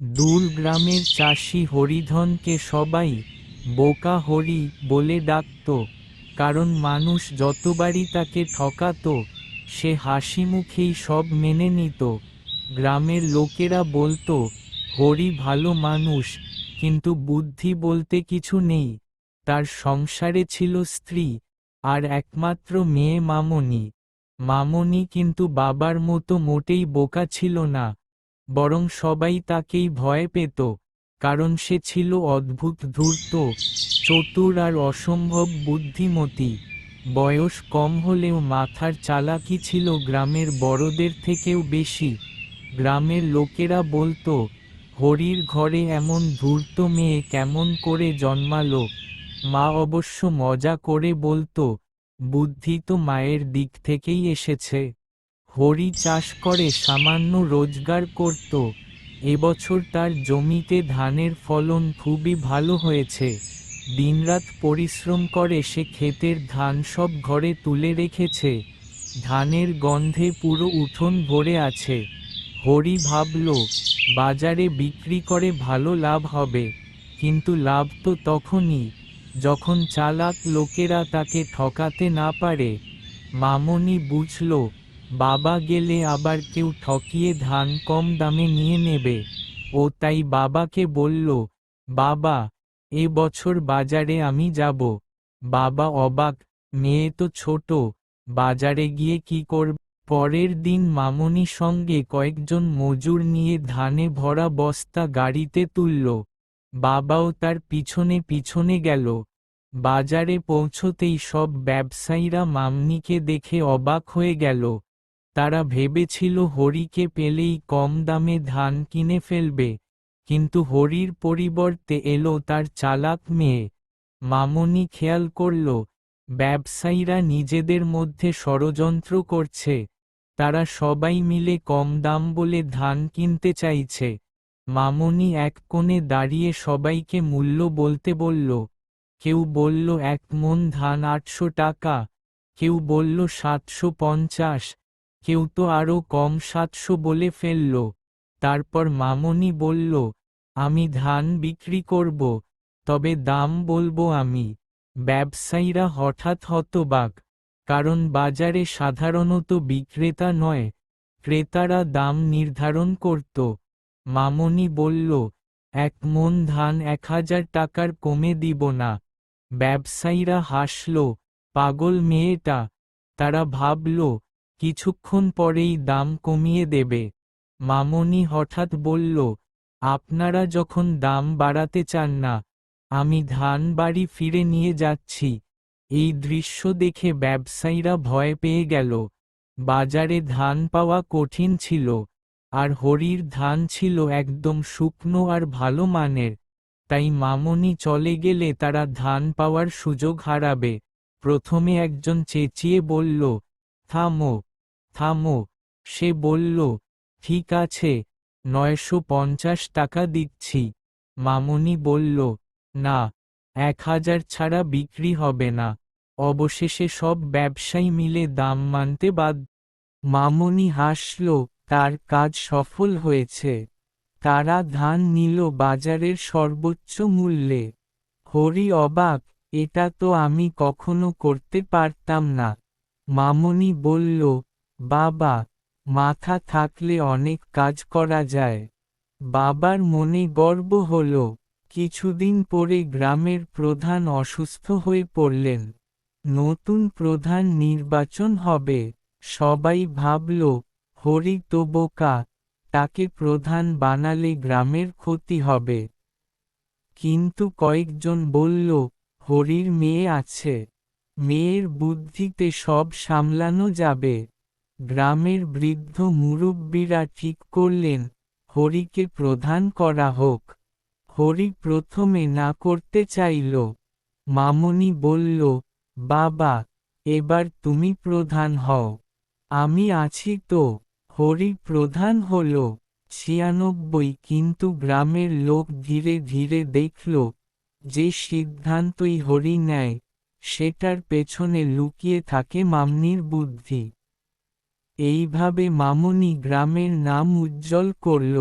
দূর গ্রামের চাষি হরিধনকে সবাই বোকা হরি বলে ডাকত, কারণ মানুষ যতবারই তাকে ঠকাতো, সে হাসি মুখেই সব মেনে নিত। গ্রামের লোকেরা বলতো, হরি ভালো মানুষ, কিন্তু বুদ্ধি বলতে কিছু নেই। তার সংসারে ছিল স্ত্রী, আর একমাত্র মেয়ে মামনি। মামনি কিন্তু বাবার মতো মোটেই বোকা ছিল না বরং সবাই তাকেই ভয় পেত, কারণ সে ছিল অদ্ভুত ধূর্ত, চতুর আর অসম্ভব বুদ্ধিমতী। বয়স কম হলেও মাথার চালাকি ছিল গ্রামের বড়দের থেকেও বেশি। গ্রামের লোকেরা বলতো, হরির ঘরে এমন ধূর্ত মেয়ে কেমন করে জন্মালো? মা অবশ্য মজা করে বলতো, বুদ্ধি তো মায়ের দিক থেকেই এসেছে। হরি চাষ করে সামান্য রোজগার করত। এবছর তার জমিতে ধানের ফলন খুবই ভালো হয়েছে। দিনরাত পরিশ্রম করে সে ক্ষেতের ধান সব ঘরে তুলে রেখেছে। ধানের গন্ধে পুরো উঠোন ভরে আছে। হরি ভাবল, বাজারে বিক্রি করে ভালো লাভ হবে। কিন্তু লাভ তো তখনই, যখন চালাক লোকেরা তাকে ঠকাতে না পারে। মামনি বুঝল বাবা গেলে আবার কেউ ঠকিয়ে ধান কম দামে নিয়ে নেবে। ও তাই বাবাকে বলল, বাবা, এ বছর বাজারে আমি যাব। বাবা অবাক, মেয়ে তো ছোট, বাজারে গিয়ে কি করব? পরের দিন মামনি সঙ্গে কয়েকজন মজুর নিয়ে ধানে ভরা বস্তা গাড়িতে তুলল। বাবাও তার পিছনে পিছনে গেল। বাজারে পৌঁছতেই সব ব্যবসায়ীরা মামনিকে দেখে অবাক হয়ে গেল। তারা ভেবেছিল হরিকে পেলেই কম দামে ধান কিনে ফেলবে, কিন্তু হরির পরিবর্তে এলো তার চালাক মেয়ে। মামনি খেয়াল করল, ব্যবসায়ীরা নিজেদের মধ্যে ষড়যন্ত্র করছে, তারা সবাই মিলে কম দাম বলে ধান কিনতে চাইছে। মামনি এক কোণে দাঁড়িয়ে সবাইকে মূল্য বলতে বলল, কেউ বলল, এক মন ধান আটশো টাকা। কেউ বলল, সাতশো পঞ্চাশ। কেউ তো আরও কম সাতশো বলে ফেলল। তারপর মামনি বলল, আমি ধান বিক্রি করব, তবে দাম বলব আমি। ব্যবসায়ীরা হঠাৎ হতবাক, কারণ বাজারে সাধারণত বিক্রেতা নয়, ক্রেতারা দাম নির্ধারণ করত। মামনি বলল, এক মন ধান এক হাজার টাকার কমে দিব না। ব্যবসায়ীরা হাসল, পাগল মেয়েটা। তারা ভাবল কিছুক্ষণ পরেই দাম কমিয়ে দেবে। মামনি হঠাৎ বলল, আপনারা যখন দাম বাড়াতে চান না, আমি ধান বাড়ি ফিরে নিয়ে যাচ্ছি। এই দৃশ্য দেখে ব্যবসায়ীরা ভয় পেয়ে গেল। বাজারে ধান পাওয়া কঠিন ছিল, আর হরির ধান ছিল একদম শুকনো আর ভালো মানের। তাই মামনি চলে গেলে তারা ধান পাওয়ার সুযোগ হারাবে। প্রথমে একজন চেঁচিয়ে বলল, থামো থামো। সে বলল, ঠিক আছে, নয়শো পঞ্চাশ টাকা দিচ্ছি। মামনি বলল, না, এক হাজার ছাড়া বিক্রি হবে না। অবশেষে সব ব্যবসায়ী মিলে দাম মানতে বাদ মামনি হাসল, তার কাজ সফল হয়েছে। তারা ধান নিল বাজারের সর্বোচ্চ মূল্যে। হরি অবাক, এটা তো আমি কখনো করতে পারতাম না। মামনি বলল বাবা, মাথা থাকলে অনেক কাজ করা যায়। বাবার মনে গর্ব হল, কিছুদিন পরে গ্রামের প্রধান অসুস্থ হয়ে পড়লেন। নতুন প্রধান নির্বাচন হবে, সবাই ভাবল, হরি তো বোকা, তাকে প্রধান বানালে গ্রামের ক্ষতি হবে। কিন্তু কয়েকজন বলল, হরির মেয়ে আছে, মেয়ের বুদ্ধিতে সব সামলানো যাবে। গ্রামের বৃদ্ধ মুরব্বীরা ঠিক করলেন, হরিকে প্রধান করা হোক। হরি প্রথমে না করতে চাইল। মামনি বলল, বাবা, এবার তুমি প্রধান হও। আমি আছি তো। হরি প্রধান হল। ছিয়ানব্বই কিন্তু গ্রামের লোক ধীরে ধীরে দেখল, যে সিদ্ধান্তই হরি নেয়, সেটার পেছনে লুকিয়ে থাকে মামনির বুদ্ধি। এইভাবে মামনি গ্রামের নাম উজ্জ্বল করল।